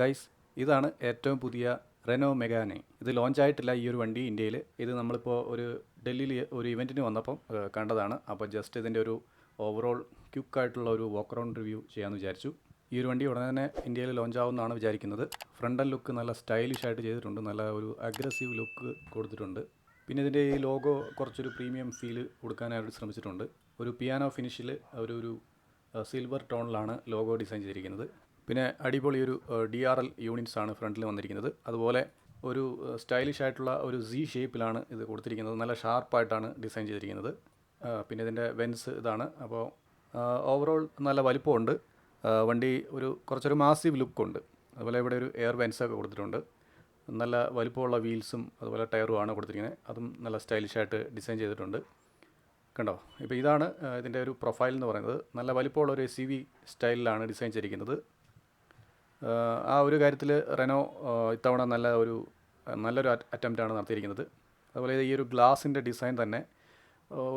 Guys ഇതാണ് ഏറ്റവും പുതിയ റെനോ മെഗാനെ ഇത് ലോഞ്ചായിട്ടില്ല ഈ ഒരു വണ്ടി ഇന്ത്യയിൽ ഇത് നമ്മളിപ്പോൾ ഒരു ഡൽഹിയിൽ ഒരു ഇവന്റിന് വന്നപ്പം കണ്ടതാണ്. അപ്പോൾ ജസ്റ്റ് ഇതിന്റെ ഒരു ഓവറോൾ ക്യുക്കായിട്ടുള്ള ഒരു വോക്ക് റൗണ്ട് റിവ്യൂ ചെയ്യാമെന്ന് വിചാരിച്ചു. ഈ ഒരു വണ്ടി ഉടനെ തന്നെ ഇന്ത്യയിൽ ലോഞ്ച് ആവുമെന്നാണ് വിചാരിക്കുന്നത്. ഫ്രണ്ടൽ ലുക്ക് നല്ല സ്റ്റൈലിഷ് ആയിട്ട് ചെയ്തിട്ടുണ്ട്. നല്ല ഒരു അഗ്രസീവ് ലുക്ക് കൊടുത്തിട്ടുണ്ട്. പിന്നെ ഇതിന്റെ ഈ ലോഗോ കുറച്ചൊരു പ്രീമിയം ഫീൽ കൊടുക്കാനായിട്ട് ശ്രമിച്ചിട്ടുണ്ട്. ഒരു പിയാനോ ഫിനിഷിൽ ഒരു ഒരു സിൽവർ ടോണിലാണ് ലോഗോ ഡിസൈൻ ചെയ്തിരിക്കുന്നത്. പിന്നെ അടിപൊളി ഒരു ഡി ആർ എൽ യൂണിറ്റ്സ് ആണ് ഫ്രണ്ടിൽ വന്നിരിക്കുന്നത്. അതുപോലെ ഒരു സ്റ്റൈലിഷ് ആയിട്ടുള്ള ഒരു സി ഷേപ്പിലാണ് ഇത് കൊടുത്തിരിക്കുന്നത്. നല്ല ഷാർപ്പായിട്ടാണ് ഡിസൈൻ ചെയ്തിരിക്കുന്നത്. പിന്നെ ഇതിന്റെ വെൻസ് ഇതാണ്. അപ്പോൾ ഓവറോൾ നല്ല വലിപ്പമുണ്ട്. വണ്ടി ഒരു കുറച്ചൊരു മാസീവ് ലുക്കുണ്ട് അതുപോലെ ഇവിടെ ഒരു എയർ വെൻസൊക്കെ കൊടുത്തിട്ടുണ്ട്. നല്ല വലിപ്പമുള്ള വീൽസും അതുപോലെ ടയറുമാണ് കൊടുത്തിരിക്കുന്നത്. അതും നല്ല സ്റ്റൈലിഷ് ആയിട്ട് ഡിസൈൻ ചെയ്തിട്ടുണ്ട്. കണ്ടോ? ഇപ്പോൾ ഇതാണ് ഇതിന്റെ ഒരു പ്രൊഫൈൽ എന്ന് പറയുന്നത്. നല്ല വലിപ്പമുള്ള ഒരു സി വി സ്റ്റൈലിലാണ് ഡിസൈൻ ചെയ്തിരിക്കുന്നത്. ആ, ഒരു കാര്യത്തിൽ റെനോ ഇത്തവണ നല്ല ഒരു നല്ലൊരു അറ്റംപ്റ്റാണ് നടത്തിയിരിക്കുന്നത്. അതുപോലെ ഈ ഒരു ഗ്ലാസിന്റെ ഡിസൈൻ തന്നെ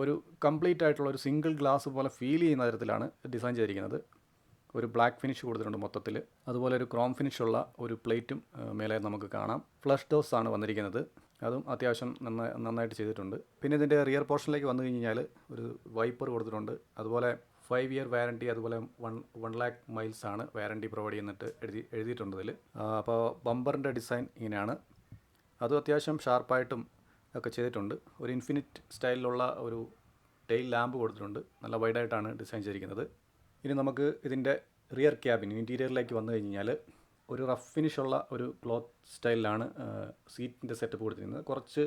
ഒരു കംപ്ലീറ്റ് ആയിട്ടുള്ള ഒരു സിംഗിൾ ഗ്ലാസ് പോലെ ഫീൽ ചെയ്യുന്ന തരത്തിലാണ് ഡിസൈൻ ചെയ്തിരിക്കുന്നത്. ഒരു ബ്ലാക്ക് ഫിനിഷ് കൊടുത്തിട്ടുണ്ട് മൊത്തത്തിൽ അതുപോലെ ഒരു ക്രോം ഫിനിഷ് ഉള്ള ഒരു പ്ലേറ്റും മേലെ നമുക്ക് കാണാം. ഫ്ലഷ് ഡോസ് ആണ് വന്നിരിക്കുന്നത്. അതും അത്യാവശ്യം നന്നായി നന്നായിട്ട് ചെയ്തിട്ടുണ്ട്. പിന്നെ ഇതിന്റെ റിയർ പോർഷനിലേക്ക് വന്നു കഴിഞ്ഞാൽ ഒരു വൈപ്പർ കൊടുത്തിട്ടുണ്ട്. അതുപോലെ ഫൈവ് ഇയർ വാറണ്ടി അതുപോലെ വൺ വൺ ലാക്ക് മൈൽസ് ആണ് വാറണ്ടി പ്രൊവൈഡ് ചെയ്യുന്നിട്ട് എഴുതി എഴുതിയിട്ടുണ്ട് അപ്പോൾ ബമ്പറിന്റെ ഡിസൈൻ ഇങ്ങനെയാണ്. അതും അത്യാവശ്യം ഷാർപ്പായിട്ടും ഒക്കെ ചെയ്തിട്ടുണ്ട്. ഒരു ഇൻഫിനിറ്റ് സ്റ്റൈലിലുള്ള ഒരു ടെയിൽ ലാമ്പ് കൊടുത്തിട്ടുണ്ട്. നല്ല വൈഡായിട്ടാണ് ഡിസൈൻ ചെയ്തിരിക്കുന്നത്. ഇനി നമുക്ക് ഇതിന്റെ റിയർ ക്യാബിൻ ഇന്റീരിയറിലേക്ക് വന്നു കഴിഞ്ഞാൽ ഒരു റഫ് ഫിനിഷുള്ള ഒരു ക്ലോത്ത് സ്റ്റൈലിലാണ് സീറ്റിന്റെ സെറ്റപ്പ് കൊടുത്തിരിക്കുന്നത്. കുറച്ച്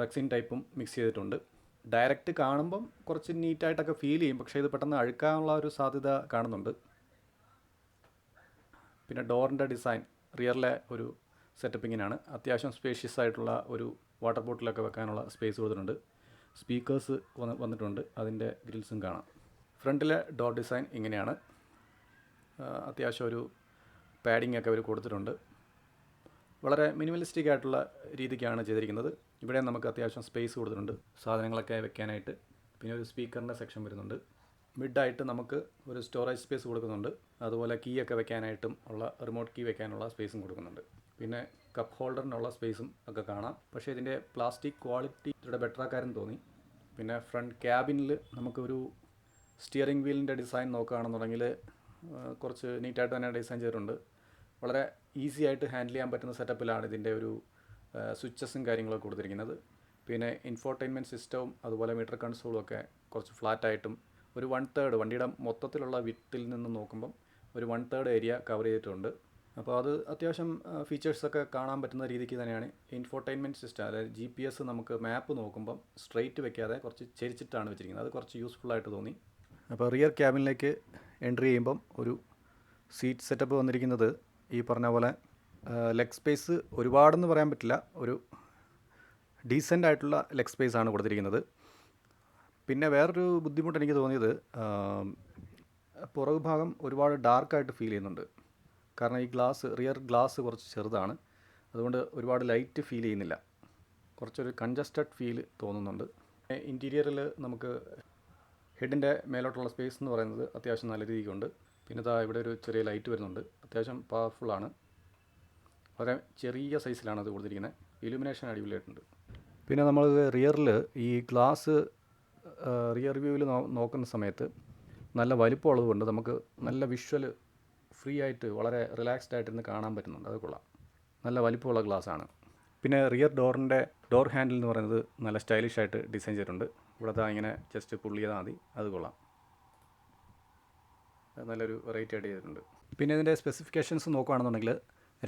റക്സിൻ ടൈപ്പും മിക്സ് ചെയ്തിട്ടുണ്ട്. ഡയറക്റ്റ് കാണുമ്പം കുറച്ച് നീറ്റായിട്ടൊക്കെ ഫീൽ ചെയ്യും. പക്ഷേ ഇത് പെട്ടെന്ന് അഴുക്കാനുള്ള ഒരു സാധ്യത കാണുന്നുണ്ട്. പിന്നെ ഡോറിന്റെ ഡിസൈൻ റിയറിലെ ഒരു സെറ്റപ്പിങ്ങിനാണ്. അത്യാവശ്യം സ്പേഷ്യസ് ആയിട്ടുള്ള ഒരു വാട്ടർ ബോട്ടിലൊക്കെ വെക്കാനുള്ള സ്പേസ് കൊടുത്തിട്ടുണ്ട്. സ്പീക്കേഴ്സ് വന്ന് വന്നിട്ടുണ്ട്. അതിന്റെ ഗ്രിൽസും കാണാം. ഫ്രണ്ടിലെ ഡോർ ഡിസൈൻ ഇങ്ങനെയാണ്. അത്യാവശ്യം ഒരു പാഡിംഗ് ഒക്കെ അവർ കൊടുത്തിട്ടുണ്ട്. വളരെ മിനിമലിസ്റ്റിക് ആയിട്ടുള്ള രീതിക്കാണ് ചെയ്തിരിക്കുന്നത്. ഇവിടെ നമുക്ക് അത്യാവശ്യം സ്പേസ് കൊടുത്തിട്ടുണ്ട്. സാധനങ്ങളൊക്കെ വെക്കാനായിട്ട്. പിന്നെ ഒരു സ്പീക്കറിന്റെ സെക്ഷൻ വരുന്നുണ്ട്. മിഡായിട്ട് നമുക്ക് ഒരു സ്റ്റോറേജ് സ്പേസ് കൊടുക്കുന്നുണ്ട്. അതുപോലെ കീ ഒക്കെ വെക്കാനായിട്ടും ഉള്ള റിമോട്ട് കീ വെക്കാനുള്ള സ്പേസും കൊടുക്കുന്നുണ്ട്. പിന്നെ കപ്പ് ഹോൾഡറിനുള്ള സ്പേസും ഒക്കെ കാണാം. പക്ഷേ ഇതിന്റെ പ്ലാസ്റ്റിക് ക്വാളിറ്റി ഇവിടെ ബെറ്റർ ആക്കാരെന്ന് തോന്നി. പിന്നെ ഫ്രണ്ട് ക്യാബിനിൽ നമുക്കൊരു സ്റ്റിയറിംഗ് വീലിന്റെ ഡിസൈൻ നോക്കുകയാണെന്നുണ്ടെങ്കിൽ കുറച്ച് നീറ്റായിട്ട് തന്നെ ഡിസൈൻ ചെയ്തിട്ടുണ്ട്. വളരെ ഈസി ആയിട്ട് ഹാൻഡിൽ ചെയ്യാൻ പറ്റുന്ന സെറ്റപ്പിലാണ് ഇതിന്റെ ഒരു സ്വിച്ചസും കാര്യങ്ങളൊക്കെ കൊടുത്തിരിക്കുന്നത്. പിന്നെ ഇൻഫോർടൈൻമെന്റ് സിസ്റ്റവും അതുപോലെ മീറ്റർ കൺസോളും ഒക്കെ കുറച്ച് ഫ്ലാറ്റായിട്ടും ഒരു വൺ തേർഡ് വണ്ടിയുടെ മൊത്തത്തിലുള്ള വിത്തിൽ നിന്ന് നോക്കുമ്പം ഒരു വൺ തേർഡ് ഏരിയ കവർ ചെയ്തിട്ടുണ്ട്. അപ്പോൾ അത് അത്യാവശ്യം ഫീച്ചേഴ്സൊക്കെ കാണാൻ പറ്റുന്ന രീതിക്ക് തന്നെയാണ് ഇൻഫോർടൈൻമെന്റ് സിസ്റ്റം അതായത് ജി പി എസ് നമുക്ക് മാപ്പ് നോക്കുമ്പം സ്ട്രെയിറ്റ് വെക്കാതെ കുറച്ച് ചെരിച്ചിട്ടാണ് വെച്ചിരിക്കുന്നത്. അത് കുറച്ച് യൂസ്ഫുള്ളായിട്ട് തോന്നി. അപ്പോൾ റിയർ ക്യാബിനിലേക്ക് എൻട്രി ചെയ്യുമ്പം ഒരു സീറ്റ് സെറ്റപ്പ് വന്നിരിക്കുന്നത് ഈ പറഞ്ഞ പോലെ ലെഗ് സ്പേസ് ഒരുപാടെന്ന് പറയാൻ പറ്റില്ല. ഒരു ഡീസന്റ് ആയിട്ടുള്ള ലെഗ് സ്പേസ് ആണ് കൊടുത്തിരിക്കുന്നത്. പിന്നെ വേറൊരു ബുദ്ധിമുട്ട് എനിക്ക് തോന്നിയത് പുറകു ഭാഗം ഒരുപാട് ഡാർക്കായിട്ട് ഫീൽ ചെയ്യുന്നുണ്ട്. കാരണം ഈ ഗ്ലാസ് റിയർ ഗ്ലാസ് കുറച്ച് ചെറുതാണ്. അതുകൊണ്ട് ഒരുപാട് ലൈറ്റ് ഫീൽ ചെയ്യുന്നില്ല. കുറച്ചൊരു കൺജസ്റ്റഡ് ഫീൽ തോന്നുന്നുണ്ട്. ഇന്റീരിയറിൽ നമുക്ക് ഹെഡിന്റെ മേലോട്ടുള്ള സ്പേസ് എന്ന് പറയുന്നത് അത്യാവശ്യം നല്ല രീതിക്കുണ്ട്. പിന്നെ ഇതാ ഇവിടെ ഒരു ചെറിയ ലൈറ്റ് വരുന്നുണ്ട്. അത്യാവശ്യം പവർഫുള്ളാണ് വളരെ ചെറിയ സൈസിലാണ് അത് കൊടുത്തിരിക്കുന്നത്. ഇലുമിനേഷൻ അടിപൊളിയായിട്ടുണ്ട്. പിന്നെ നമ്മൾ റിയറിൽ ഈ ഗ്ലാസ് റിയർ വ്യൂവിൽ നോക്കുന്ന സമയത്ത് നല്ല വലിപ്പമുള്ളത് കൊണ്ട് നമുക്ക് നല്ല വിഷ്വൽ ഫ്രീ ആയിട്ട് വളരെ റിലാക്സ്ഡ് ആയിട്ടിരുന്ന് കാണാൻ പറ്റുന്നുണ്ട്. അത് കൊള്ളാം. നല്ല വലിപ്പമുള്ള ഗ്ലാസ്സാണ് പിന്നെ റിയർ ഡോറിന്റെ ഡോർ ഹാൻഡിൽ എന്ന് പറയുന്നത് നല്ല സ്റ്റൈലിഷ് ആയിട്ട് ഡിസൈൻ ചെയ്തിട്ടുണ്ട്. ഇവിടെ ദാ ഇങ്ങനെ ജസ്റ്റ് പുള്ളി ചെയ്താൽ മതി. അത് കൊള്ളാം. നല്ലൊരു വെറൈറ്റി ആയിട്ട് ചെയ്തിട്ടുണ്ട്. പിന്നെ ഇതിന്റെ സ്പെസിഫിക്കേഷൻസ് നോക്കുകയാണെന്നുണ്ടെങ്കിൽ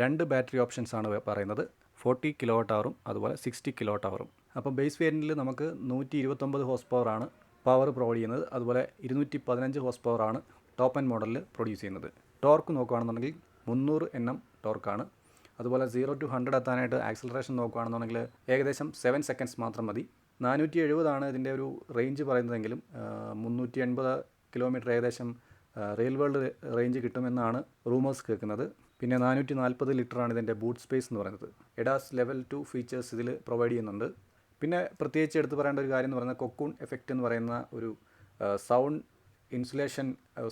രണ്ട് ബാറ്ററി ഓപ്ഷൻസ് ആണ് പറയുന്നത്. ഫോർട്ടി കിലോ ടവറും അതുപോലെ സിക്സ്റ്റി കിലോ ടവറും അപ്പം ബേസ് വേരിയന്റിൽ നമുക്ക് നൂറ്റി ഇരുപത്തൊമ്പത് ഹോസ് പവറാണ് പവർ പ്രൊവൈഡ് ചെയ്യുന്നത്. അതുപോലെ ഇരുന്നൂറ്റി പതിനഞ്ച് ഹോസ് പവറാണ് ടോപ്പ് ആൻഡ് മോഡലിൽ പ്രൊഡ്യൂസ് ചെയ്യുന്നത്. ടോർക്ക് നോക്കുകയാണെന്നുണ്ടെങ്കിൽ മുന്നൂറ് എൻ എം ടോർക്കാണ് അതുപോലെ സീറോ ടു ഹൺഡ്രഡ് എത്താനായിട്ട് ആക്സിലറേഷൻ നോക്കുകയാണെന്നുണ്ടെങ്കിൽ ഏകദേശം സെവൻ സെക്കൻഡ്സ് മാത്രം മതി. നാനൂറ്റി എഴുപതാണ് ഇതിന്റെ ഒരു റേഞ്ച് പറയുന്നതെങ്കിലും മുന്നൂറ്റി എൺപത് കിലോമീറ്റർ ഏകദേശം റെയിൽ വേൾഡ് റേഞ്ച് കിട്ടുമെന്നാണ് റൂമേഴ്സ് കേൾക്കുന്നത്. പിന്നെ നാനൂറ്റി നാൽപ്പത് ലിറ്ററാണ് ഇതിന്റെ ബൂട്ട് സ്പേസ് എന്ന് പറയുന്നത്. എഡാസ് ലെവൽ ടു ഫീച്ചേഴ്സ് ഇതിൽ പ്രൊവൈഡ് ചെയ്യുന്നുണ്ട്. പിന്നെ പ്രത്യേകിച്ച് എടുത്തു പറയേണ്ട ഒരു കാര്യം എന്ന് പറയുന്നത് കൊക്കൂൺ എഫക്റ്റ് എന്ന് പറയുന്ന ഒരു സൗണ്ട് ഇൻസുലേഷൻ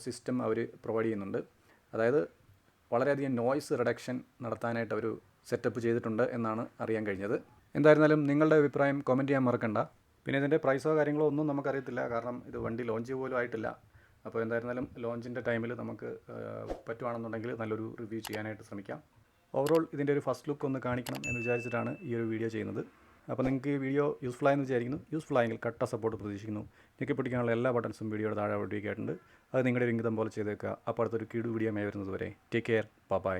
സിസ്റ്റം അവർ പ്രൊവൈഡ് ചെയ്യുന്നുണ്ട്. അതായത് വളരെയധികം നോയ്സ് റിഡക്ഷൻ നടത്താനായിട്ട് അവർ സെറ്റപ്പ് ചെയ്തിട്ടുണ്ട് എന്നാണ് അറിയാൻ കഴിഞ്ഞത്. എന്തായിരുന്നാലും നിങ്ങളുടെ അഭിപ്രായം കമന്റ് ചെയ്യാൻ മറക്കണ്ട. പിന്നെ ഇതിന്റെ പ്രൈസോ കാര്യങ്ങളോ ഒന്നും നമുക്കറിയത്തില്ല. കാരണം ഇത് വണ്ടി ലോഞ്ച് പോലും ആയിട്ടില്ല. അപ്പോൾ എന്തായിരുന്നാലും ലോഞ്ചിന്റെ ടൈമിൽ നമുക്ക് പറ്റുവാണെന്നുണ്ടെങ്കിൽ നല്ലൊരു റിവ്യൂ ചെയ്യാനായിട്ട് ശ്രമിക്കാം. ഓവറോൾ ഇതിന്റെ ഒരു ഫസ്റ്റ് ലുക്ക് ഒന്ന് കാണിക്കണം എന്ന് വിചാരിച്ചിട്ടാണ് ഈ ഒരു വീഡിയോ ചെയ്യുന്നത്. അപ്പോൾ നിങ്ങൾക്ക് ഈ വീഡിയോ യൂസ്ഫുൾ ആയെന്ന് വിചാരിക്കുന്നു. യൂസ്ഫുൾ ആയെങ്കിൽ കട്ട സപ്പോർട്ട് പ്രതീക്ഷിക്കുന്നു. ഞെക്കി പിടിക്കാനുള്ള എല്ലാ ബട്ടൺസും വീഡിയോയുടെ താഴെ ഒട്ടിക്കായിട്ടുണ്ട് അത് നിങ്ങളുടെ ഒരു ഇംഗിതം പോലെ ചെയ്തേക്കുക. അടുത്തൊരു കീടു വീഡിയോ വരുന്നത് വരെ. Take care bye